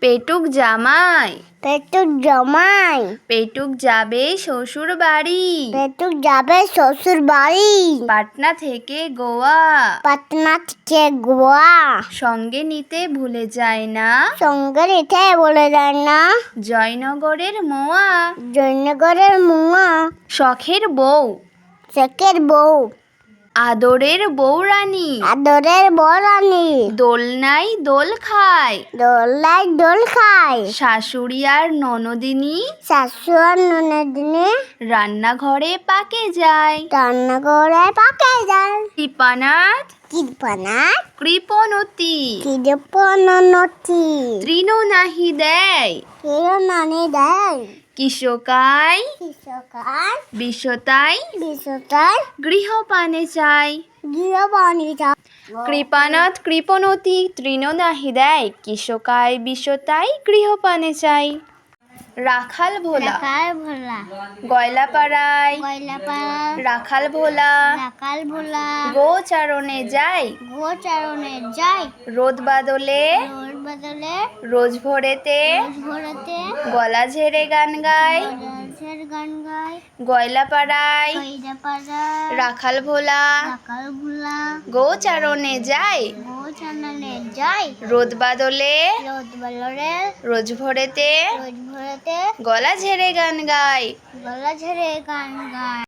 পেটুক জামাই। পেটুক জামাই। পেটুক যাবে শ্বশুর বাড়ি। পেটুক যাবে শ্বশুর বাড়ি। পাটনা থেকে গোয়া। পাটনা থেকে গোয়া। সঙ্গে নিতে ভুলে যায় না। সঙ্গে রেখে বলে যায় না। জয়নগরের মোয়া। জয়নগরের মোয়া। শখের বউ। শখের বউ। আদরের বউরানী আদরের বরানি দোলনাই দোল খায়। দোলাই দোল খায়। শাশুড়ি আর ননদিনী শাশুয়ার ননদিনে রান্নাঘরে পাকে যায়। রান্না করে পাকে যায়। কৃপানাথ কৃপনা কৃপনতি কৃপনতি তৃণ নাহি দেয়। কেউ নানি দেয়। কৃষকার বিশ্বতাই গৃহপানে চাই। গৃহবাণী কৃপানাথ কৃপনতি তৃণ নাহি দেয়। কৃষকাই বিশ্বতাই গৃহপানে চাই। রাখাল ভোলা রাখাল ভোলা গয়লাপাড়ায়। কয়লাপাড়া রাখাল ভোলা। রাখাল ভোলা। গোচারণে যায় গোচারণে যাই। রোদ বাদলে। রোড বদলে। রোজ ভোরেতে। রোজ ভোরেতে। গলা ঝেড়ে গান গায় গাছের গান গায় গয়লাপাড়ায় কয়লাপাড়া রাখাল ভোলা। রাখাল ভোলা। গোচারণে যায় গোচারণে যায় রোদ বাদলে। রোদ বদলে। রোজ ভোরেতে। রোজ ভোরেতে। গলা ঝেড়ে গান গায় গলা ঝেড়ে গান গায়